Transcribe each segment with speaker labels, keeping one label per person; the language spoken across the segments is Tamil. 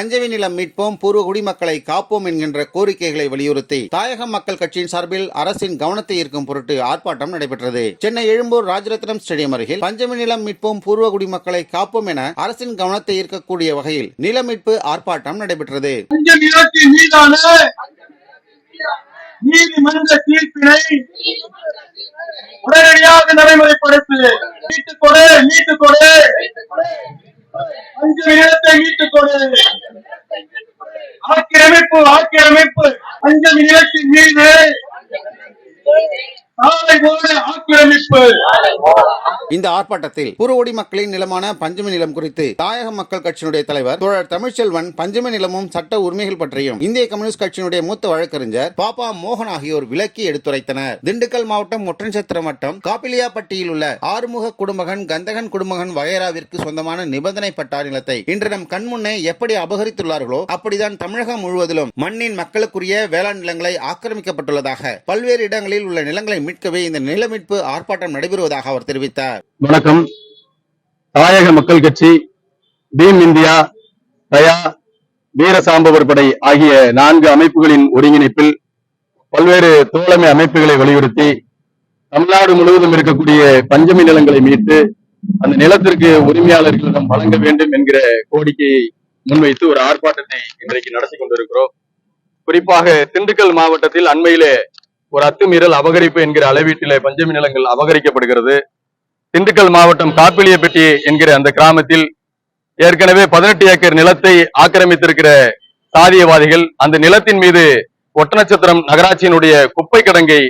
Speaker 1: பஞ்சமி நிலம் மீட்போம் பூர்வ குடிமக்களை காப்போம் என்கின்ற கோரிக்கைகளை வலியுறுத்தி தாயக மக்கள் கட்சியின் சார்பில் அரசின் கவனத்தை ஈர்க்கும் பொருட்டு ஆர்ப்பாட்டம் நடைபெற்றது. சென்னை எழும்பூர் ராஜரத்னம் ஸ்டேடியம் அருகில் பஞ்சமி நிலம் மீட்போம் பூர்வ குடிமக்களை காப்போம் என அரசின் கவனத்தை ஈர்க்கக்கூடிய வகையில் நில மீட்பு ஆர்ப்பாட்டம் நடைபெற்றது.
Speaker 2: நீதிமன்ற தீர்ப்பினை உடனடியாக நடைமுறைப்படுத்து. நீட்டு கொடு நீட்டு கொடு. பஞ்ச நிலத்தை மீட்டுக் கொடு ஆக்கிரமிப்பு ஆக்கிரமிப்பு பஞ்சமி நிலத்தின் மீது சாலை போல ஆக்கிரமிப்பு
Speaker 1: இந்த ஆர்ப்பாட்டத்தில் புறவொடி மக்களின் நிலமான பஞ்சமி நிலம் குறித்து தாயக மக்கள் கட்சியினுடைய தலைவர் தோழர் தமிழ்ச்செல்வன் பஞ்சமி நிலமும் சட்ட உரிமைகள் பற்றியும் இந்திய கம்யூனிஸ்ட் கட்சியினுடைய மூத்த வழக்கறிஞர் பாப்பா மோகன் ஆகியோர் விளக்கி எடுத்துரைத்தனர். திண்டுக்கல் மாவட்டம் ஒற்றன்சத்திரம் வட்டம் காப்பிலியாப்பட்டியில் உள்ள ஆறுமுக குடும்பகன் கந்தகன் குடும்பகன் வகைராவிற்கு சொந்தமான நிபந்தனை பட்டா நிலத்தை இன்று நம் கண்முன்னே எப்படி அபகரித்துள்ளார்களோ அப்படிதான் தமிழகம் முழுவதிலும் மண்ணின் மக்களுக்குரிய வேளாண் நிலங்களை ஆக்கிரமிக்கப்பட்டுள்ளதாக பல்வேறு இடங்களில் உள்ள நிலங்களை மீட்கவே இந்த நில மீட்பு ஆர்ப்பாட்டம் நடைபெறுவதாக அவர் தெரிவித்தார்.
Speaker 3: வணக்கம். தாயக மக்கள் கட்சி பீம் இந்தியா தயா வீர சாம்பவர் படை ஆகிய நான்கு அமைப்புகளின் ஒருங்கிணைப்பில் பல்வேறு தோழமை அமைப்புகளை வலியுறுத்தி தமிழ்நாடு முழுவதும் இருக்கக்கூடிய பஞ்சமி நிலங்களை மீட்டு அந்த நிலத்திற்கு உரிமையாளர்களிடம் வழங்க வேண்டும் என்கிற கோரிக்கையை முன்வைத்து ஒரு ஆர்ப்பாட்டத்தை இன்றைக்கு நடத்தி கொண்டிருக்கிறோம். குறிப்பாக திண்டுக்கல் மாவட்டத்தில் அண்மையிலே ஒரு அத்துமீறல் அபகரிப்பு என்கிற அளவீட்டிலே பஞ்சமி நிலங்கள் அபகரிக்கப்படுகிறது. திண்டுக்கல் மாவட்டம் காப்பிலியப்பட்டி என்கிற அந்த கிராமத்தில் ஏற்கனவே பதினெட்டு ஏக்கர் நிலத்தை ஆக்கிரமித்திருக்கிற சாதியவாதிகள் அந்த நிலத்தின் மீது ஒட்டநட்சத்திரம் நகராட்சியினுடைய குப்பை கிடங்கை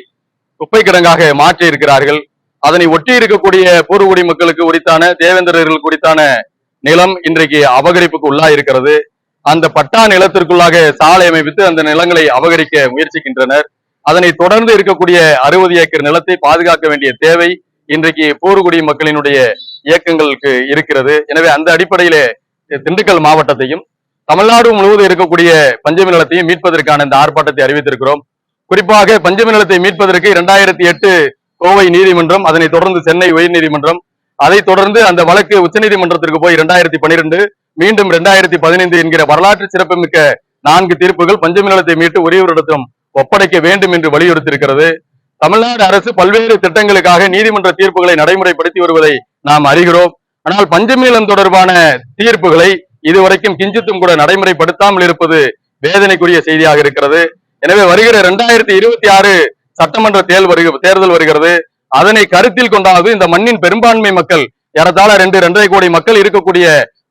Speaker 3: குப்பை கிடங்காக மாற்றி இருக்கிறார்கள். அதனை ஒட்டி இருக்கக்கூடிய பூர்வகுடி மக்களுக்கு உரித்தான தேவேந்திரர்கள் குறித்தான நிலம் இன்றைக்கு அபகரிப்புக்கு உள்ளா இருக்கிறது. அந்த பட்டா நிலத்திற்குள்ளாக சாலை அமைப்பித்து அந்த நிலங்களை அபகரிக்க முயற்சிக்கின்றனர். அதனை தொடர்ந்து இருக்கக்கூடிய அறுபது ஏக்கர் நிலத்தை பாதுகாக்க வேண்டிய தேவை இன்றைக்கு போர்குடி மக்களினுடைய இயக்கங்களுக்கு இருக்கிறது. எனவே அந்த அடிப்படையிலே திண்டுக்கல் மாவட்டத்தையும் தமிழ்நாடு முழுவதும் இருக்கக்கூடிய பஞ்சமி நிலத்தையும் மீட்பதற்கான இந்த ஆர்ப்பாட்டத்தை அறிவித்திருக்கிறோம். குறிப்பாக பஞ்சமி நிலத்தை மீட்பதற்கு இரண்டாயிரத்தி எட்டு கோவை நீதிமன்றம் அதனை தொடர்ந்து சென்னை உயர்நீதிமன்றம் அதை தொடர்ந்து அந்த வழக்கு உச்சநீதிமன்றத்திற்கு போய் இரண்டாயிரத்தி பனிரெண்டு மீண்டும் இரண்டாயிரத்தி பதினைந்து என்கிற வரலாற்று சிறப்புமிக்க நான்கு தீர்ப்புகள் பஞ்சமி நிலத்தை மீட்டு ஒரேவரிடத்தும் ஒப்படைக்க வேண்டும் என்று வலியுறுத்தியிருக்கிறது. தமிழ்நாடு அரசு பல்வேறு திட்டங்களுக்காக நீதிமன்ற தீர்ப்புகளை நடைமுறைப்படுத்தி வருவதை நாம் அறிகிறோம். ஆனால் பஞ்சமீளம் தொடர்பான தீர்ப்புகளை இதுவரைக்கும் கிஞ்சித்தும் கூட நடைமுறைப்படுத்தாமல் இருப்பது வேதனைக்குரிய செய்தியாக இருக்கிறது. எனவே வருகிற இரண்டாயிரத்தி இருபத்தி ஆறு சட்டமன்ற தேர்தல் வருக தேர்தல் வருகிறது. அதனை கருத்தில் கொண்டாவது இந்த மண்ணின் பெரும்பான்மை மக்கள் ஏறத்தாழ ரெண்டு ரெண்டரை கோடி மக்கள் இருக்கக்கூடிய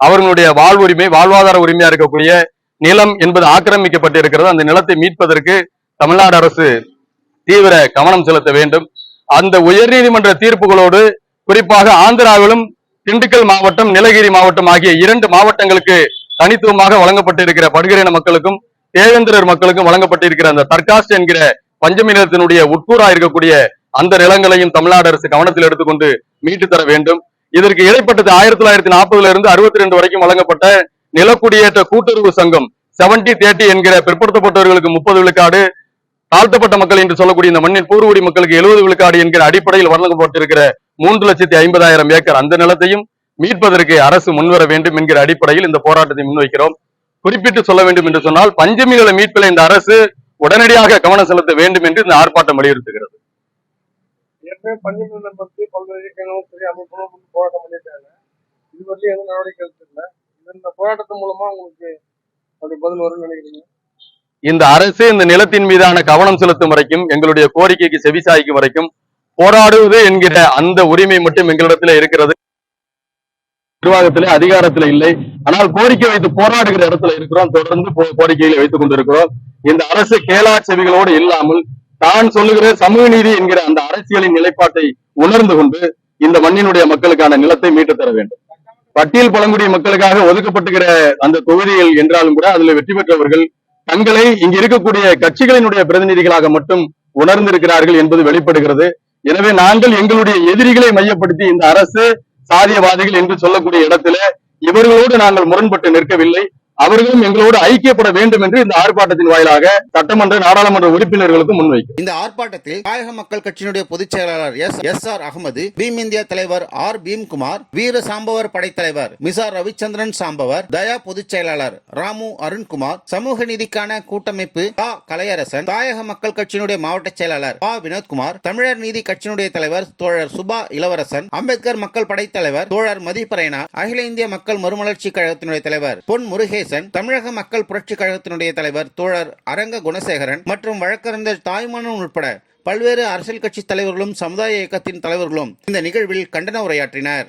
Speaker 3: அவர்களுடைய வாழ்வுரிமை வாழ்வாதார உரிமையா இருக்கக்கூடிய நிலம் என்பது ஆக்கிரமிக்கப்பட்டு இருக்கிறது அந்த நிலத்தை மீட்பதற்கு தமிழ்நாடு அரசு தீவிர கவனம் செலுத்த வேண்டும். அந்த உயர்நீதிமன்ற தீர்ப்புகளோடு குறிப்பாக ஆந்திராவிலும் திண்டுக்கல் மாவட்டம் நீலகிரி மாவட்டம் ஆகிய இரண்டு மாவட்டங்களுக்கு தனித்துவமாக வழங்கப்பட்டிருக்கிற படுகிரின மக்களுக்கும் தேவேந்திரர் மக்களுக்கும் வழங்கப்பட்டிருக்கிற அந்த தற்காஸ்ட் என்கிற பஞ்சமி நிலத்தினுடைய உட்கூறா இருக்கக்கூடிய அந்த நிலங்களையும் தமிழ்நாடு அரசு கவனத்தில் எடுத்துக்கொண்டு மீட்டு தர வேண்டும். இதற்கு இடைப்பட்டது ஆயிரத்தி தொள்ளாயிரத்தி நாற்பதுல இருந்து அறுபத்தி ரெண்டு வரைக்கும் வழங்கப்பட்ட நிலக்குடியேற்ற கூட்டுறவு சங்கம் செவன்டி தேர்ட்டி என்கிற பிற்படுத்தப்பட்டவர்களுக்கு முப்பது விழுக்காடு தாழ்த்தப்பட்ட மக்கள் என்று சொல்லக்கூடிய இந்த மண்ணின் பூர்வடி மக்களுக்கு எழுபது விழுக்காடு என்கிற அடிப்படையில் வழங்கப்பட்டிருக்கிற மூன்று லட்சத்தி ஐம்பதாயிரம் ஏக்கர் அந்த நிலத்தையும் மீட்பதற்கு அரசு முன்வர வேண்டும் என்கிற அடிப்படையில் இந்த போராட்டத்தை முன்வைக்கிறோம். குறிப்பிட்டு சொல்ல வேண்டும் என்று சொன்னால் பஞ்சமிகளை மீட்பில் இந்த அரசு உடனடியாக கவனம் செலுத்த வேண்டும் என்று இந்த ஆர்ப்பாட்டம் வலியுறுத்துகிறது.
Speaker 2: ஏற்கனவே போராட்டம் எதுவும் நடவடிக்கை இந்த போராட்டத்தின் மூலமா உங்களுக்கு பதில் வரும்னு நினைக்கிறீங்க?
Speaker 3: இந்த அரசு இந்த நிலத்தின் மீதான கவனம் செலுத்தும் வரைக்கும் எங்களுடைய கோரிக்கைக்கு செவிசாய்க்கும் வரைக்கும் போராடுவது என்கிற அந்த உரிமை மட்டும் எங்களிடத்துல இருக்கிறது. நிர்வாகத்திலே அதிகாரத்துல இல்லை. ஆனால் கோரிக்கை வைத்து போராடுகிற இடத்துல இருக்கிறோம். தொடர்ந்து போ- கோரிக்கைகளை வைத்துக் கொண்டிருக்கிறோம். இந்த அரசு கேளா செவிகளோடு இல்லாமல் தான் சொல்லுகிற சமூக நீதி என்கிற அந்த அரசியலின் நிலைப்பாட்டை உணர்ந்து கொண்டு இந்த மண்ணினுடைய மக்களுக்கான நிலத்தை மீட்டு தர வேண்டும். பட்டியல் பழங்குடி மக்களுக்காக ஒதுக்கப்பட்டுகிற அந்த தொகுதிகள் என்றாலும் கூட அதுல வெற்றி பெற்றவர்கள் தங்களை இங்க இருக்கக்கூடிய கட்சிகளினுடைய பிரதிநிதிகளாக மட்டும் உணர்ந்திருக்கிறார்கள் என்பது வெளிப்படுகிறது. எனவே நாங்கள் எங்களுடைய எதிரிகளை மையப்படுத்தி இந்த அரசு சாதியவாதிகள் என்று சொல்லக்கூடிய இடத்துல இவர்களோடு நாங்கள் முரண்பட்டு நிற்கவில்லை. அவர்களும் எங்களோடு ஐக்கியப்பட வேண்டும் என்று இந்த ஆர்ப்பாட்டத்தின் வாயிலாக சட்டமன்ற நாடாளுமன்ற உறுப்பினர்களுக்கு முன்வைக்கும்.
Speaker 1: இந்த ஆர்ப்பாட்டத்தில் தாயக மக்கள் கட்சியினுடைய பொதுச் செயலாளர் S S R Ahamed Bhim India தலைவர் ஆர் பீம்குமார் வீர சாம்பவர் படைத்தலைவர் மிசார் ரவிச்சந்திரன் சாம்பவர் தயா பொதுச் செயலாளர் ராமு அருண்குமார் சமூக நீதிக்கான கூட்டமைப்பு பா கலையரசன் தாயக மக்கள் கட்சியினுடைய மாவட்ட செயலாளர் பா. வினோத்குமார் தமிழர் நீதி கட்சியினுடைய தலைவர் தோழர் சுபா இளவரசன் அம்பேத்கர் மக்கள் படைத்தலைவர் தோழர் மதிப்பரைனா அகில இந்திய மக்கள் மறுமலர்ச்சி கழகத்தினுடைய தலைவர் பொன் முருகேஷ் முருகேசன் தமிழக மக்கள் புரட்சி கழகத்தினுடைய தலைவர் தோழர் அரங்க குணசேகரன் மற்றும் வழக்கறிஞர் தாய்மானன் உட்பட பல்வேறு அரசியல் கட்சி தலைவர்களும் சமுதாய இயக்கத்தின் தலைவர்களும் இந்த நிகழ்வில் கண்டன உரையாற்றினர்.